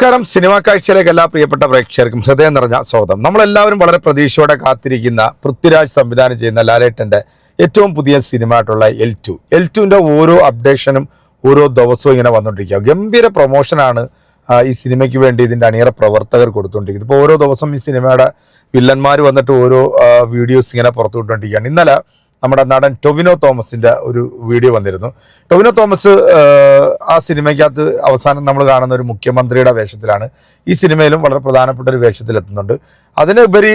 നമസ്കാരം. സിനിമാ കാഴ്ചയിലേക്ക് എല്ലാ പ്രിയപ്പെട്ട പ്രേക്ഷകർക്കും ഹൃദയം നിറഞ്ഞ സ്വാഗതം. നമ്മളെല്ലാവരും വളരെ പ്രതീക്ഷയോടെ കാത്തിരിക്കുന്ന പൃഥ്വിരാജ് സംവിധാനം ചെയ്യുന്ന ലാലേട്ടന്റെ ഏറ്റവും പുതിയ സിനിമ ആയിട്ടുള്ള എൽ ടു. എൽ ടുവിന്റെ ഓരോ അപ്ഡേഷനും ഓരോ ദിവസവും ഇങ്ങനെ വന്നുകൊണ്ടിരിക്കുക. ഗംഭീര പ്രൊമോഷനാണ് ഈ സിനിമയ്ക്ക് വേണ്ടി ഇതിന്റെ അണിയറ പ്രവർത്തകർ കൊടുത്തുകൊണ്ടിരിക്കുന്നത്. ഇപ്പോൾ ഓരോ ദിവസം ഈ സിനിമയുടെ വില്ലന്മാർ വന്നിട്ട് ഓരോ വീഡിയോസ് ഇങ്ങനെ പുറത്തു വിട്ടുകൊണ്ടിരിക്കുകയാണ് ഇന്നലെ നമ്മുടെ നടൻ ടൊവിനോ തോമസിന്റെ ഒരു വീഡിയോ വന്നിരുന്നു. ടൊവിനോ തോമസ് ആ, സിനിമയ്ക്കകത്ത് അവസാനം നമ്മൾ കാണുന്ന ഒരു മുഖ്യമന്ത്രിയുടെ വേഷത്തിലാണ്. ഈ സിനിമയിലും വളരെ പ്രധാനപ്പെട്ട ഒരു വേഷത്തിലെത്തുന്നുണ്ട്. അതിനുപരി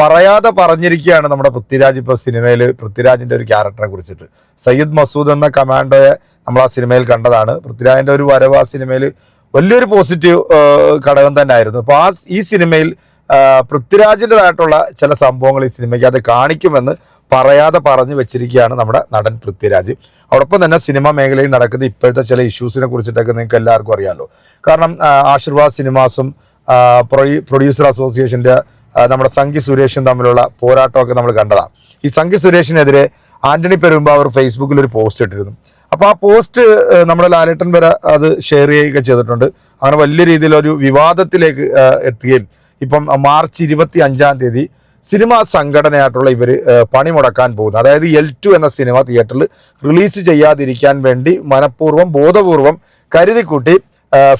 പറയാതെ പറഞ്ഞിരിക്കുകയാണ് നമ്മുടെ പൃഥ്വിരാജ് ഇപ്പോൾ സിനിമയിൽ പൃഥ്വിരാജിന്റെ ഒരു ക്യാരക്ടറെ കുറിച്ചിട്ട്. സയ്യിദ് മസൂദ് എന്ന കമാൻഡോയെ നമ്മൾ ആ സിനിമയിൽ കണ്ടതാണ്. പൃഥ്വിരാജിന്റെ ഒരു വരവ് ആ സിനിമയിൽ വലിയൊരു പോസിറ്റീവ് ഘടകം തന്നെ ആയിരുന്നു അപ്പോൾ ആ ഈ സിനിമയിൽ പൃഥ്വിരാജിന്റെതായിട്ടുള്ള ചില സംഭവങ്ങൾ ഈ സിനിമയ്ക്ക് അത് കാണിക്കുമെന്ന് പറയാതെ പറഞ്ഞു വെച്ചിരിക്കുകയാണ് നമ്മുടെ നടൻ പൃഥ്വിരാജ്. അതോടൊപ്പം തന്നെ സിനിമാ മേഖലയിൽ നടക്കുന്ന ഇപ്പോഴത്തെ ചില ഇഷ്യൂസിനെ കുറിച്ചിട്ടൊക്കെ നിങ്ങൾക്ക് എല്ലാവർക്കും അറിയാമല്ലോ കാരണം ആശീർവാദ് സിനിമാസും പ്രൊഡ്യൂസർ അസോസിയേഷന്റെ നമ്മുടെ സംഗി സുരേഷും തമ്മിലുള്ള പോരാട്ടമൊക്കെ നമ്മൾ കണ്ടതാണ്. ഈ സംഗി സുരേഷിനെതിരെ ആന്റണി പെരുമ്പാവൂർ ഫേസ്ബുക്കിൽ ഒരു പോസ്റ്റ് ഇട്ടിരുന്നു. അപ്പോൾ ആ പോസ്റ്റ് നമ്മുടെ ലാലേട്ടൻ വരെ അത് ഷെയർ ചെയ്യുകയൊക്കെ ചെയ്തിട്ടുണ്ട്. അങ്ങനെ വലിയ രീതിയിലൊരു വിവാദത്തിലേക്ക് എത്തുകയും ഇപ്പം മാർച്ച് ഇരുപത്തി അഞ്ചാം തീയതി സിനിമാ സംഘടനയായിട്ടുള്ള ഇവർ പണി മുടക്കാൻ പോകുന്നു. അതായത് എൽ ടു എന്ന സിനിമ തിയേറ്ററിൽ റിലീസ് ചെയ്യാതിരിക്കാൻ വേണ്ടി മനഃപൂർവം ബോധപൂർവം കരുതിക്കൂട്ടി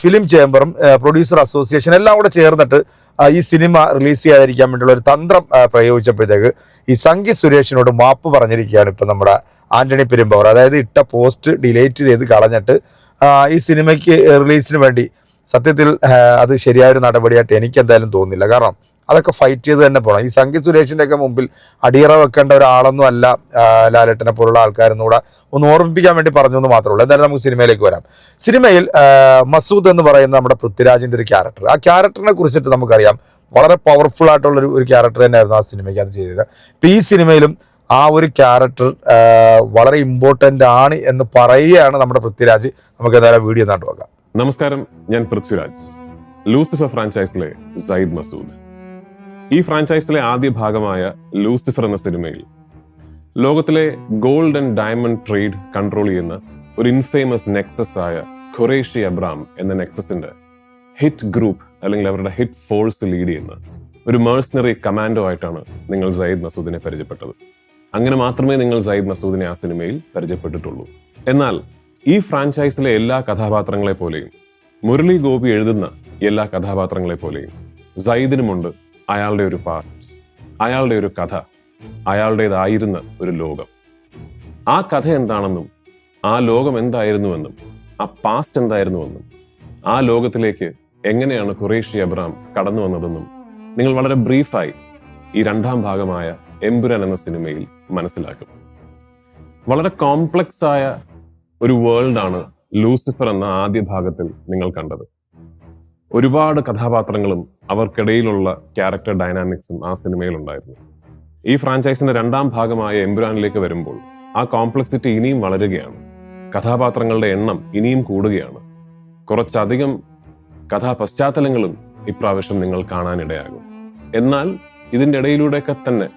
ഫിലിം ചേംബറും പ്രൊഡ്യൂസർ അസോസിയേഷൻ എല്ലാം കൂടെ ചേർന്നിട്ട് ഈ സിനിമ റിലീസ് ചെയ്യാതിരിക്കാൻ വേണ്ടിയുള്ള ഒരു തന്ത്രം പ്രയോഗിച്ചപ്പോഴത്തേക്ക് ഈ സംഗി സുരേഷിനോട് മാപ്പ് പറഞ്ഞിരിക്കുകയാണ് ഇപ്പം നമ്മുടെ ആന്റണി പെരുമ്പവർ. അതായത് ഇട്ട പോസ്റ്റ് ഡിലേറ്റ് ചെയ്ത് കളഞ്ഞിട്ട് ഈ സിനിമയ്ക്ക് റിലീസിന് വേണ്ടി സത്യത്തിൽ അത് അത് ശരിയായൊരു നടപടിയായിട്ട് എനിക്ക് എന്തായാലും തോന്നുന്നില്ല. കാരണം അതൊക്കെ ഫൈറ്റ് ചെയ്ത് തന്നെ പോകണം ഈ സംഗീത് സുരേഷിന്റെ ഒക്കെ മുമ്പിൽ അടിയറ വെക്കേണ്ട ഒരാളൊന്നും അല്ല ലാലേട്ടനെ പോലുള്ള ആൾക്കാരെന്നുകൂടെ ഒന്ന് ഓർമ്മിപ്പിക്കാൻ വേണ്ടി പറഞ്ഞു എന്ന് മാത്രമേ ഉള്ളൂ. എന്തായാലും നമുക്ക് സിനിമയിലേക്ക് വരാം. സിനിമയിൽ മസൂദ് എന്ന് പറയുന്ന നമ്മുടെ പൃഥ്വിരാജിന്റെ ഒരു ക്യാരക്ടർ ആ ക്യാരക്ടറിനെ കുറിച്ചിട്ട് നമുക്കറിയാം. വളരെ പവർഫുൾ ആയിട്ടുള്ളൊരു ഒരു ക്യാരക്ടർ തന്നെയായിരുന്നു ആ സിനിമയ്ക്ക് അത് ചെയ്തത്. ഇപ്പം ഈ സിനിമയിലും ആ ഒരു ക്യാരക്ടർ വളരെ ഇമ്പോർട്ടന്റ് ആണ് എന്ന് പറയുകയാണ് നമ്മുടെ പൃഥ്വിരാജ്. നമുക്ക് എന്തായാലും വീഡിയോ നാട്ട് നോക്കാം. നമസ്കാരം ഞാൻ പൃഥ്വിരാജ്. ലൂസിഫർ ഫ്രാഞ്ചൈസിലെ സയ്യിദ് മസൂദ്. ഈ ഫ്രാഞ്ചൈസിലെ ആദ്യ ഭാഗമായ ലൂസിഫർ എന്ന സിനിമയിൽ ലോകത്തിലെ gold and diamond trade control ചെയ്യുന്ന ഒരു ഇൻഫേമസ് നെക്സസ് ആയ ഖുറേഷി അബ്രാം എന്ന നെക്സസിന്റെ ഹിറ്റ് ഗ്രൂപ്പ് അല്ലെങ്കിൽ അവരുടെ ഹിറ്റ് ഫോഴ്സ് ലീഡ് ചെയ്യുന്ന ഒരു മേഴ്സണറി കമാൻഡോ ആയിട്ടാണ് നിങ്ങൾ സയ്യിദ് മസൂദിനെ പരിചയപ്പെട്ടത്. അങ്ങനെ മാത്രമേ നിങ്ങൾ സയ്യിദ് മസൂദിനെ ആ സിനിമയിൽ പരിചയപ്പെട്ടിട്ടുള്ളൂ. എന്നാൽ ഈ ഫ്രാഞ്ചൈസിലെ എല്ലാ കഥാപാത്രങ്ങളെ പോലെയും മുരളി ഗോപി എഴുതുന്ന എല്ലാ കഥാപാത്രങ്ങളെ പോലെയും സയ്യിദിനുമുണ്ട് അയാളുടെ ഒരു പാസ്റ്റ് അയാളുടെ ഒരു കഥ അയാളുടേതായിരുന്ന ഒരു ലോകം. ആ കഥ എന്താണെന്നും ആ ലോകം എന്തായിരുന്നുവെന്നും ആ പാസ്റ്റ് എന്തായിരുന്നുവെന്നും ആ ലോകത്തിലേക്ക് എങ്ങനെയാണ് ഖുറേഷി അബ്രാം കടന്നു വന്നതെന്നും നിങ്ങൾ വളരെ ബ്രീഫായി ഈ രണ്ടാം ഭാഗമായ എമ്പുരാൻ എന്ന സിനിമയിൽ മനസ്സിലാക്കും. വളരെ കോംപ്ലക്സ് ആയ ഒരു വേൾഡാണ് ലൂസിഫർ എന്ന ആദ്യ ഭാഗത്തിൽ നിങ്ങൾ കണ്ടത്. ഒരുപാട് കഥാപാത്രങ്ങളും അവർക്കിടയിലുള്ള ക്യാരക്ടർ ഡൈനാമിക്സും ആ സിനിമയിൽ ഉണ്ടായിരുന്നു. ഈ ഫ്രാഞ്ചൈസിന്റെ രണ്ടാം ഭാഗമായ എംബുരാനിലേക്ക് വരുമ്പോൾ ആ കോംപ്ലക്സിറ്റി ഇനിയും വളരുകയാണ്. കഥാപാത്രങ്ങളുടെ എണ്ണം ഇനിയും കൂടുകയാണ്. കുറച്ചധികം കഥാ പശ്ചാത്തലങ്ങളും ഇപ്രാവശ്യം നിങ്ങൾ കാണാനിടയാകും. എന്നാൽ ഇതിന്റെ ഇടയിലൂടെയൊക്കെ തന്നെ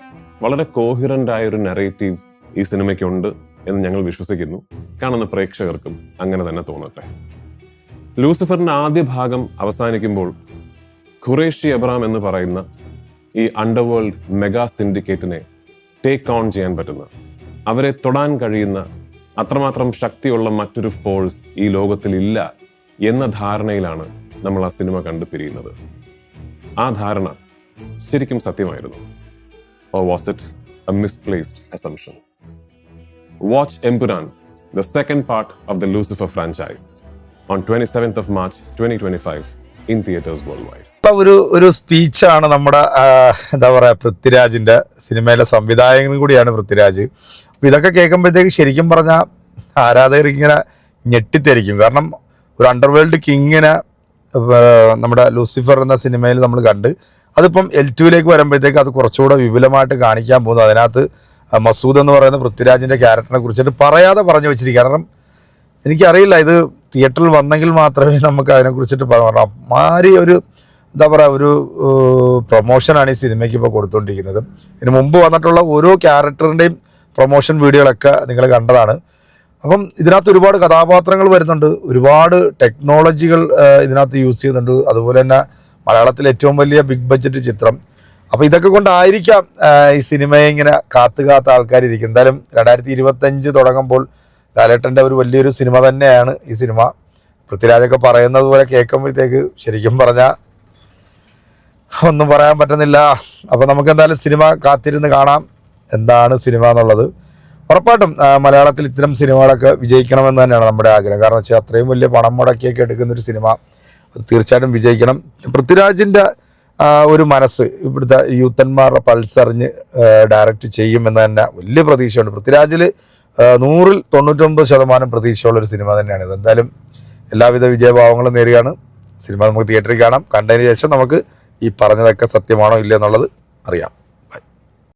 വളരെ കോഹിറന്റ് ആയ ഒരു നെറേറ്റീവ് ഈ സിനിമയ്ക്കുണ്ട് എന്ന് ഞങ്ങൾ വിശ്വസിക്കുന്നു. കാണുന്ന പ്രേക്ഷകർക്കും അങ്ങനെ തന്നെ തോന്നട്ടെ. ലൂസിഫറിന്റെ ആദ്യ ഭാഗം അവസാനിക്കുമ്പോൾ ഖുറേഷി എബ്രാം എന്ന് പറയുന്ന ഈ അണ്ടർവേൾഡ് മെഗാ സിൻഡിക്കേറ്റിനെ ടേക്ക് ഓൺ ചെയ്യാൻ പറ്റുന്ന അവരെ തൊടാൻ കഴിയുന്ന അത്രമാത്രം ശക്തിയുള്ള മറ്റൊരു ഫോഴ്സ് ഈ ലോകത്തിൽ ഇല്ല എന്ന ധാരണയിലാണ് നമ്മൾ ആ സിനിമ കണ്ടു പിരിയുന്നത് ആ ധാരണ ശരിക്കും സത്യമായിരുന്നു. ഓ was it a misplaced assumption Watch Empuran, the second part of the Lucifer franchise, on 27th of March 2025 in theaters worldwide. ഒരു ഒരു സ്പീച്ചാണ് നമ്മുടെ എന്താ പറയുക പൃഥ്വിരാജിന്റെ സിനിമയിലെ സംവിധായകനും കൂടിയാണ് പൃഥ്വിരാജ്. അപ്പോൾ ഇതൊക്കെ കേൾക്കുമ്പോഴത്തേക്ക് ശരിക്കും പറഞ്ഞാൽ ആരാധകർ ഇങ്ങനെ ഞെട്ടിത്തെരിക്കും. കാരണം ഒരു അണ്ടർവേൾഡ് കിങ്ങിനെ നമ്മുടെ ലൂസിഫർ എന്ന സിനിമയിൽ നമ്മൾ കണ്ട് അതിപ്പം എൽ ടുവിലേക്ക് വരുമ്പോഴത്തേക്ക് അത് കുറച്ചുകൂടെ വിപുലമായിട്ട് കാണിക്കാൻ പോകുന്നു. അതിനകത്ത് മസൂദ് എന്ന് പറയുന്ന പൃഥ്വിരാജിന്റെ ക്യാരക്ടറിനെ കുറിച്ചിട്ട് പറയാതെ പറഞ്ഞു വെച്ചിരിക്കുക കാരണം എനിക്കറിയില്ല ഇത് തിയേറ്ററിൽ വന്നെങ്കിൽ മാത്രമേ നമുക്ക് അതിനെക്കുറിച്ചിട്ട് പറഞ്ഞു അമ്മാരി ഒരു എന്താ പറയുക ഒരു പ്രൊമോഷനാണ് ഈ സിനിമയ്ക്ക് ഇപ്പോൾ കൊടുത്തുകൊണ്ടിരിക്കുന്നത് ഇതിന് മുമ്പ് വന്നിട്ടുള്ള ഓരോ ക്യാരക്ടറിന്റെയും പ്രൊമോഷൻ വീഡിയോകളൊക്കെ നിങ്ങൾ കണ്ടതാണ്. അപ്പം ഇതിനകത്ത് ഒരുപാട് കഥാപാത്രങ്ങൾ വരുന്നുണ്ട്. ഒരുപാട് ടെക്നോളജികൾ ഇതിനകത്ത് യൂസ് ചെയ്യുന്നുണ്ട്. അതുപോലെ തന്നെ മലയാളത്തിലെ ഏറ്റവും വലിയ ബിഗ് ബഡ്ജറ്റ് ചിത്രം അപ്പോൾ ഇതൊക്കെ കൊണ്ടായിരിക്കാം ഈ സിനിമയെ ഇങ്ങനെ കാത്തു കാത്ത ആൾക്കാരിരിക്കും എന്തായാലും രണ്ടായിരത്തി ഇരുപത്തഞ്ച് തുടങ്ങുമ്പോൾ ലാലേട്ടന്റെ ഒരു വലിയൊരു സിനിമ തന്നെയാണ് ഈ സിനിമ. പൃഥ്വിരാജൊക്കെ പറയുന്നത് പോലെ കേൾക്കുമ്പോഴത്തേക്ക് ശരിക്കും പറഞ്ഞാൽ ഒന്നും പറയാൻ പറ്റുന്നില്ല. അപ്പോൾ നമുക്ക് എന്തായാലും സിനിമ കാത്തിരുന്ന് കാണാം. എന്താണ് സിനിമ എന്നുള്ളത്. ഉറപ്പായിട്ടും മലയാളത്തിൽ ഇത്തരം സിനിമകളൊക്കെ വിജയിക്കണമെന്ന് തന്നെയാണ് നമ്മുടെ ആഗ്രഹം. കാരണം വെച്ചാൽ അത്രയും വലിയ പണം മുടക്കിയൊക്കെ എടുക്കുന്നൊരു സിനിമ. തീർച്ചയായിട്ടും വിജയിക്കണം. പൃഥ്വിരാജിന്റെ ഒരു മനസ്സ് ഇവിടുത്തെ യൂത്തന്മാരുടെ പൾസറിഞ്ഞ് ഡയറക്റ്റ് ചെയ്യുമെന്ന് തന്നെ വലിയ പ്രതീക്ഷയുണ്ട്. പൃഥ്വിരാജിൽ നൂറിൽ തൊണ്ണൂറ്റൊമ്പത് ശതമാനം പ്രതീക്ഷയുള്ള ഒരു സിനിമ തന്നെയാണ്. ഇത് എന്തായാലും എല്ലാവിധ വിജയഭാവങ്ങളും നേരുകയാണ്. സിനിമ നമുക്ക് തിയേറ്ററിൽ കാണാം. കണ്ടതിന് ശേഷം നമുക്ക് ഈ പറഞ്ഞതൊക്കെ സത്യമാണോ ഇല്ലയോ എന്നുള്ളത് അറിയാം.